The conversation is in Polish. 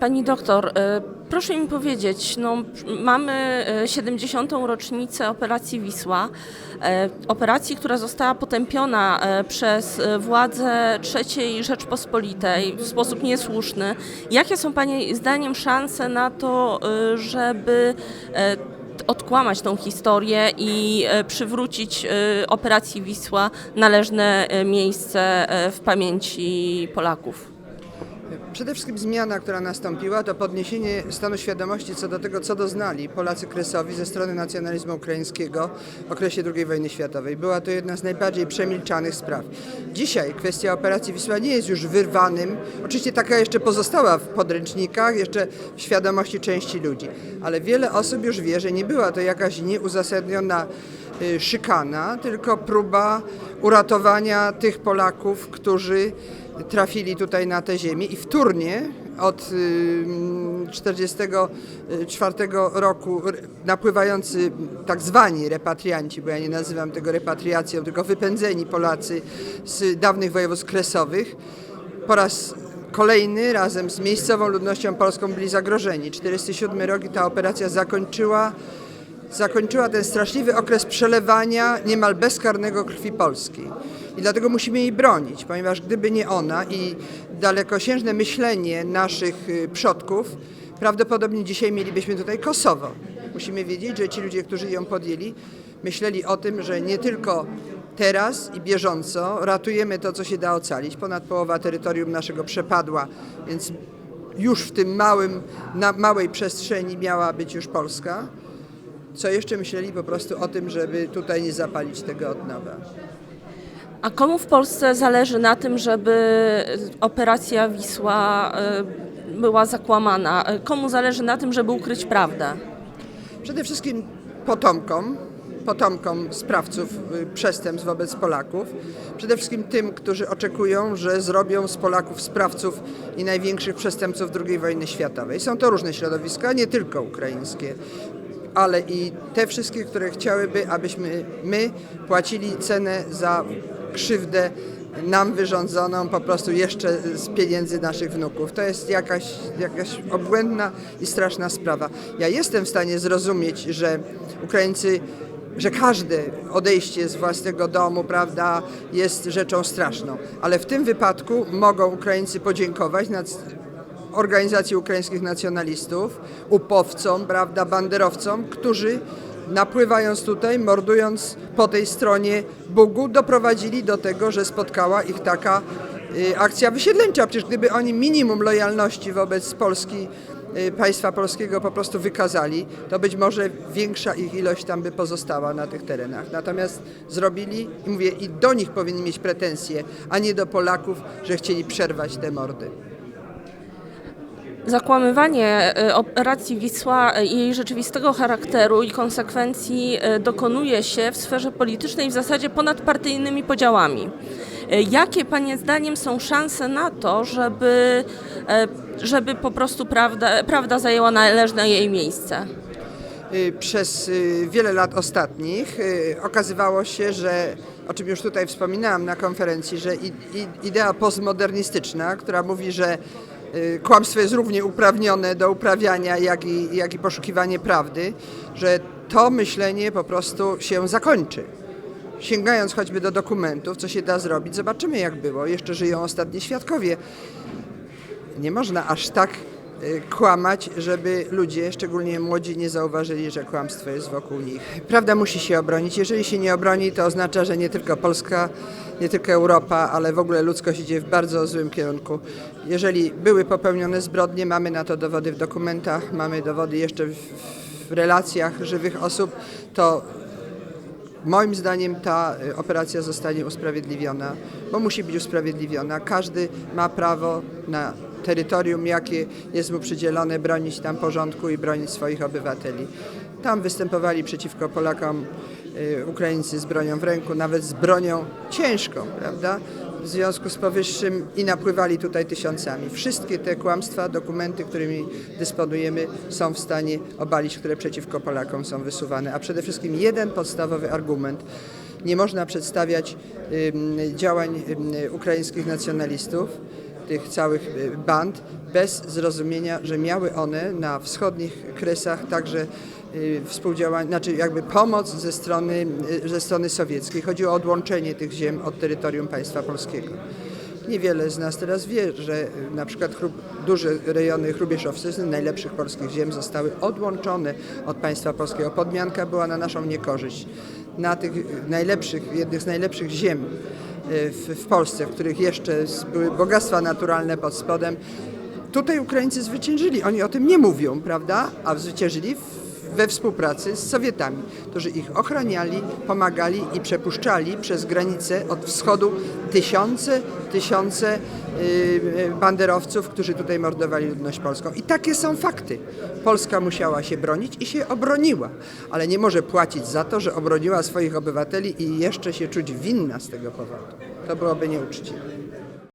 Pani doktor, e, proszę mi powiedzieć, no, mamy e, 70. rocznicę operacji Wisła, e, operacji, która została potępiona e, przez e, władze III Rzeczpospolitej w sposób niesłuszny. Jakie są Pani zdaniem szanse na to, e, żeby e, odkłamać tą historię i e, przywrócić e, operacji Wisła należne e, miejsce e, w pamięci Polaków? Przede wszystkim zmiana, która nastąpiła, to podniesienie stanu świadomości co do tego, co doznali Polacy kresowi ze strony nacjonalizmu ukraińskiego w okresie II wojny światowej. Była to jedna z najbardziej przemilczanych spraw. Dzisiaj kwestia operacji Wisła nie jest już wyrwanym, oczywiście taka jeszcze pozostała w podręcznikach, jeszcze w świadomości części ludzi, ale wiele osób już wie, że nie była to jakaś nieuzasadniona y, szykana, tylko próba uratowania tych Polaków, którzy trafili tutaj na tę ziemię i wtórnie od 1944 roku napływający tak zwani repatrianci, bo ja nie nazywam tego repatriacją, tylko wypędzeni Polacy z dawnych województw kresowych po raz kolejny razem z miejscową ludnością polską byli zagrożeni. 47 rok i ta operacja zakończyła zakończyła ten straszliwy okres przelewania niemal bezkarnego krwi polskiej. I dlatego musimy jej bronić, ponieważ gdyby nie ona i dalekosiężne myślenie naszych y, przodków, prawdopodobnie dzisiaj mielibyśmy tutaj Kosowo. Musimy wiedzieć, że ci ludzie, którzy ją podjęli, myśleli o tym, że nie tylko teraz i bieżąco ratujemy to, co się da ocalić. Ponad połowa terytorium naszego przepadła, więc już w tym małym, na małej przestrzeni miała być już Polska co jeszcze myśleli po prostu o tym, żeby tutaj nie zapalić tego od nowa. A komu w Polsce zależy na tym, żeby operacja Wisła e, była zakłamana? E, Komu zależy na tym, żeby ukryć prawdę? Przede wszystkim potomkom, potomkom sprawców y, przestępstw wobec Polaków. Przede wszystkim tym, którzy oczekują, że zrobią z Polaków sprawców i największych przestępców II wojny światowej. Są to różne środowiska, nie tylko ukraińskie, ale i te wszystkie, które chciałyby, abyśmy my płacili cenę za krzywdę nam wyrządzoną po prostu jeszcze z pieniędzy naszych wnuków. To jest jakaś, jakaś obłędna i straszna sprawa. Ja jestem w stanie zrozumieć, że Ukraińcy, że każde odejście z własnego domu, prawda, jest rzeczą straszną, ale w tym wypadku mogą Ukraińcy podziękować organizacji ukraińskich nacjonalistów, upowcom, prawda, banderowcom, którzy napływając tutaj, mordując po tej stronie Bugu, doprowadzili do tego, że spotkała ich taka y, akcja wysiedleńcza. Przecież gdyby oni minimum lojalności wobec Polski, y, państwa polskiego po prostu wykazali, to być może większa ich ilość tam by pozostała na tych terenach. Natomiast zrobili, mówię, i do nich powinni mieć pretensje, a nie do Polaków, że chcieli przerwać te mordy. Zakłamywanie e, operacji Wisła i jej rzeczywistego charakteru i konsekwencji e, dokonuje się w sferze politycznej w zasadzie ponad partyjnymi podziałami. E, Jakie Pani zdaniem są szanse na to, żeby, żeby po prostu prawda, prawda zajęła należne jej miejsce? Y, Przez y, wiele lat ostatnich y, okazywało się, że, o czym już tutaj wspominałam na konferencji, że idea postmodernistyczna, która mówi, że kłamstwo jest równie uprawnione do uprawiania, jak i, jak i poszukiwanie prawdy, że to myślenie po prostu się zakończy. Sięgając choćby do dokumentów, co się da zrobić, zobaczymy jak było. Jeszcze żyją ostatni świadkowie nie można aż tak y, kłamać, żeby ludzie, szczególnie młodzi, nie zauważyli, że kłamstwo jest wokół nich. Prawda musi się obronić. Jeżeli się nie obroni, to oznacza, że nie tylko Polska, nie tylko Europa, ale w ogóle ludzkość idzie w bardzo złym kierunku. Jeżeli były popełnione zbrodnie, mamy na to dowody w dokumentach, mamy dowody jeszcze w, w relacjach żywych osób, to Moim zdaniem ta y, operacja zostanie usprawiedliwiona, bo musi być usprawiedliwiona. Każdy ma prawo na terytorium, jakie jest mu przydzielone, bronić tam porządku i bronić swoich obywateli. Tam występowali przeciwko Polakom y, Ukraińcy z bronią w ręku, nawet z bronią ciężką, prawda? W związku z powyższym i napływali tutaj tysiącami. Wszystkie te kłamstwa, dokumenty, którymi dysponujemy, są w stanie obalić, które przeciwko Polakom są wysuwane. A przede wszystkim jeden podstawowy argument. Nie można przedstawiać działań ukraińskich nacjonalistów tych całych y, band bez zrozumienia, że miały one na wschodnich kresach także y, współdziałanie, znaczy jakby pomoc ze strony, y, ze strony sowieckiej. Chodziło o odłączenie tych ziem od terytorium państwa polskiego. Niewiele z nas teraz wie, że na przykład chrub, duże rejony Hrubieszowszczyzny, najlepszych polskich ziem, zostały odłączone od państwa polskiego. Podmianka była na naszą niekorzyść. Na tych najlepszych, jednych z najlepszych ziem w, w Polsce, w których jeszcze były bogactwa naturalne pod spodem, tutaj Ukraińcy zwyciężyli. Oni o tym nie mówią, prawda? A zwyciężyli w- we współpracy z Sowietami, którzy ich ochraniali, pomagali i przepuszczali przez granicę od wschodu tysiące, tysiące y, banderowców, którzy tutaj mordowali ludność polską. I takie są fakty. Polska musiała się bronić i się obroniła, ale nie może płacić za to, że obroniła swoich obywateli i jeszcze się czuć winna z tego powodu. To byłoby nieuczciwe.